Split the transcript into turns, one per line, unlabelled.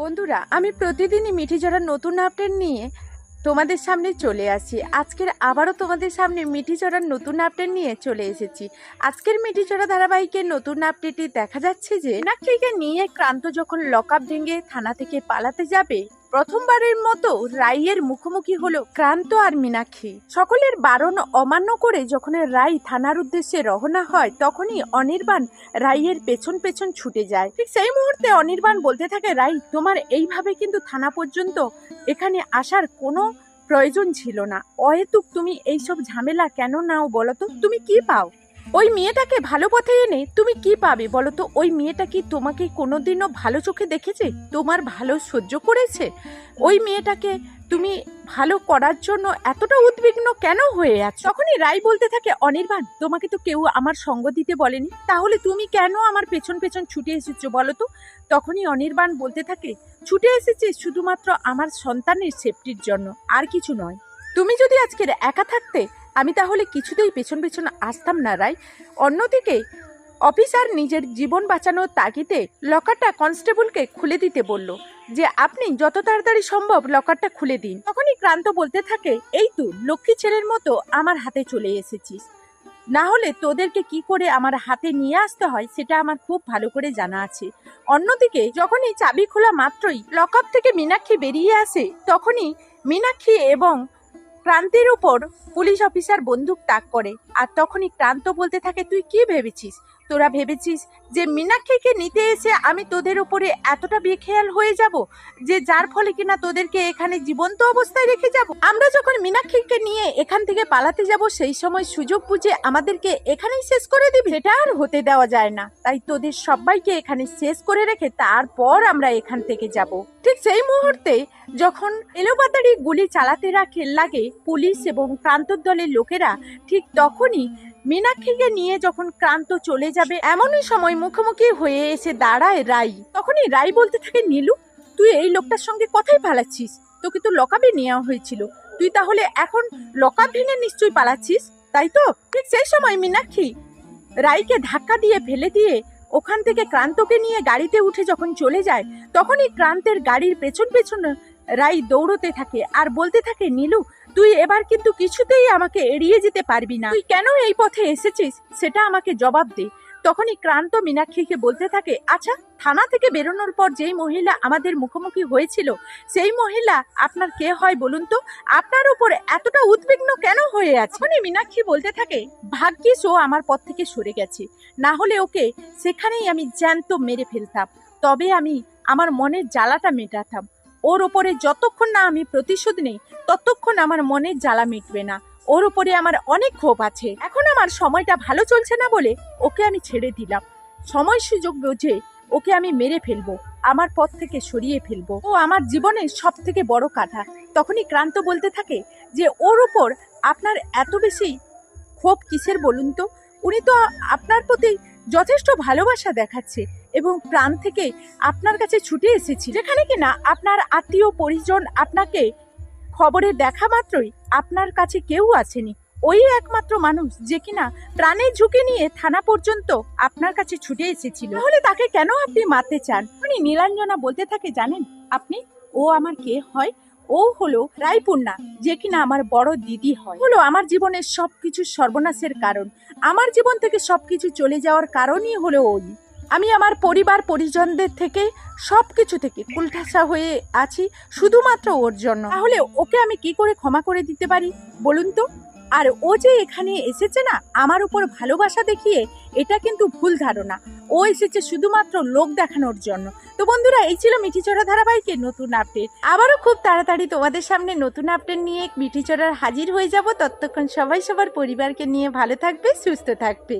বন্ধুরা, আমি প্রতিদিনই মিঠি চড়ার নতুন আপডেট নিয়ে তোমাদের সামনে চলে আসি। আজকের আবারও তোমাদের সামনে মিঠি চড়ার নতুন আপডেট নিয়ে চলে এসেছি। আজকের মিঠি চড়া ধারাবাহিকের নতুন আপডেটে দেখা যাচ্ছে যে নাকিকে নিয়ে ক্রান্ত যখন লকআপ ভেঙে থানা থেকে পালাতে যাবে? প্রথমবারের মতো রাইয়ের মুখোমুখি হলো ক্রান্ত আর মীনাক্ষী। সকলের বারণ অমান্য করে যখন রাই থানার উদ্দেশ্যে রওনা হয়, তখনই অনির্বাণ রাইয়ের পেছন পেছন ছুটে যায়। ঠিক সেই মুহূর্তে অনির্বাণ বলতে থাকে, রাই, তোমার এইভাবে কিন্তু থানা পর্যন্ত এখানে আসার কোনো প্রয়োজন ছিল না। অহেতুক তুমি এইসব ঝামেলা কেন নাও বলো তো? তুমি কি পাও? ওই মেয়েটাকে ভালো পথে এনে তুমি কি পাবে বলো তো? ওই মেয়েটা কি তোমাকে কোনোদিনও ভালো চোখে দেখেছে? তোমার ভালো সহ্য করেছে? ওই মেয়েটাকে তুমি ভালো করার জন্য এতটা উদ্বিগ্ন কেন হয়ে আছো? তখনই রাই বলতে থাকে, অনির্বাণ, তোমাকে তো কেউ আমার সঙ্গ দিতে বলেনি। তাহলে তুমি কেন আমার পেছন পেছন ছুটে এসেছ বলো তো? তখনই অনির্বাণ বলতে থাকে, ছুটে এসেছে শুধুমাত্র আমার সন্তানের সেফটির জন্য, আর কিছু নয়। তুমি যদি আজকের একা থাকতে আমি তাহলে কিছুতেই পেছন পেছন আসতাম না, রাই। অন্যদিকে, অফিসার নিজের জীবন বাঁচানোর তাগিদে লকারটা কনস্টেবলকে খুলে দিতে বলল যে, আপনি যত তাড়াতাড়ি সম্ভব লকারটা খুলে দিন। তখনই ক্রান্ত বলতে থাকে, এই তো, লক্ষ্মী ছেলের মতো আমার হাতে চলে এসেছিস। না হলে তোদেরকে কি করে আমার হাতে নিয়ে আসতে হয় সেটা আমার খুব ভালো করে জানা আছে। অন্যদিকে, যখনই চাবি খোলা মাত্রই লকআপ থেকে মীনাক্ষী বেরিয়ে আসে, তখনই মীনাক্ষী এবং ক্রান্তির উপর পুলিশ অফিসার বন্দুক তাক করে, আর তখনই ক্রান্ত বলতে থাকে, তুই কি ভেবেছিস? তোরা ভেবেছিস যে মীনাক্ষীকে নিতে এসে আমি তোদের উপরে এতটা বেখেয়াল হয়ে যাব যে যার ফলে কিনা তোদেরকে এখানে জীবন্ত অবস্থায় রেখে যাব? আমরা যখন মীনাক্ষীকে নিয়ে এখান থেকে পালাতে যাব, সেই সময় সুযোগ বুঝে আমাদেরকে এখানেই শেষ করে দিবি। সেটা আর হতে দেওয়া যায় না। তাই তোদের সবাইকে এখানে শেষ করে রেখে তারপর আমরা এখান থেকে যাব। ঠিক সেই মুহূর্তে যখন এলোপাতাড়ি গুলি চালাতে রাখে লাগে, পুলিশ এবং প্রান্তর দলের লোকেরা ঠিক তখনই মীনাক্ষীকে নিয়ে যখন ক্রান্ত চলে যাবে, এমনই সময় মুখোমুখি হয়ে এসে দাঁড়ায় রাই। তখনই রাই বলতে থাকে, নীলু, তুই এই লোকটার সঙ্গে কথাই পালাচ্ছিস? তোকে তো লকাবে নেওয়া হয়েছিল। তুই তাহলে এখন লকাপ ভেঙে নিশ্চয়ই পালাচ্ছিস? তাই তো? ঠিক সেই সময় মীনাক্ষী রাইকে ধাক্কা দিয়ে ফেলে দিয়ে ওখান থেকে ক্রান্তকে নিয়ে গাড়িতে উঠে যখন চলে যায়, তখনই ক্রান্তের গাড়ির পেছন পেছন রাই দৌড়তে থাকে। আর বলতে থাকে, নীলু তুই এবার কিন্তু কিছুতেই আমাকে এড়িয়ে যেতে পারবি না। তুই কেন এই পথে এসেছিস? সেটা আমাকে জবাব দে। তখনই ক্রান্ত মীনাক্ষীকে বলতে থাকে আচ্ছা থানা থেকে বেরোনোর পর যেই মহিলা আমাদের মুখোমুখি হয়েছিল, সেই মহিলা আপনার কে হয় বলুন তো? আপনার উপর এতটা উদ্বিগ্ন কেন হয়ে আছে? তখনই মীনাক্ষী বলতে থাকে, ভাগ্যিস ও আমার পথ থেকে সরে গেছে। না হলে ওকে সেখানেই আমি জ্যান্ত মেরে ফেলতাম। তবে আমি আমার মনের জ্বালাটা মেটাতাম। ওর ওপরে যতক্ষণ না আমি প্রতিশোধ নেই, ততক্ষণ আমার মনের জ্বালা মিটবে না। ওর ওপরে আমার অনেক ক্ষোভ আছে। এখন আমার সময়টা ভালো চলছে না বলে ওকে আমি ছেড়ে দিলাম। সময় সুযোগ বুঝে ওকে আমি মেরে ফেলব, আমার পথ থেকে সরিয়ে ফেলব। ও আমার জীবনের সব থেকে বড় কাঠা তখনই ক্রান্ত বলতে থাকে যে, ওর ওপর আপনার এত বেশি ক্ষোভ কিসের বলুন তো? উনি তো আপনার প্রতি যথেষ্ট ভালোবাসা দেখাচ্ছে এবং প্রাণ থেকে আপনার কাছে ছুটে এসেছি। যেখানে কিনা আপনার আত্মীয় পরিজন আপনাকে খবরে দেখা মাত্রই আপনার কাছে কেউ আসেনি। ওই একমাত্র মানুষ যে কিনা প্রাণের ঝুঁকি নিয়ে থানা পর্যন্ত আপনার কাছে ছুটে এসেছিল। তাহলে তাকে কেন আপনি মারতে চান? উনি নীলাঞ্জনা বলতে থাকে, জানেন? আপনি, ও আমার কে হয়? ও হলো রায়পূর্ণা, যে কিনা আমার বড় দিদি হয়। হলো আমার জীবনের সবকিছু সর্বনাশের কারণ। আমার জীবন থেকে সবকিছু চলে যাওয়ার কারণই হলো ওই। আমি আমার পরিবার, পরিজনদের থেকে সব কিছু থেকে কুলঠাসা হয়ে আছি শুধুমাত্র ওর জন্য। তাহলে ওকে আমি কি করে ক্ষমা করে দিতে পারি? বলুন তো। আর ও যে এখানে এসেছে না, আমার উপর ভালোবাসা দেখিয়ে এটা কিন্তু ভুল ধারণা। ও এসেছে শুধুমাত্র লোক দেখানোর জন্য। তো বন্ধুরা, এই ছিল মিঠিচড়া ধারাবাহিকের নতুন আপডেট আবারও খুব তাড়াতাড়ি তোমাদের সামনে নতুন আপডেট নিয়ে মিঠিচড়ার হাজির হয়ে যাব। ততক্ষণ সবাই সবার পরিবারকে নিয়ে ভালো থাকবে, সুস্থ থাকবে।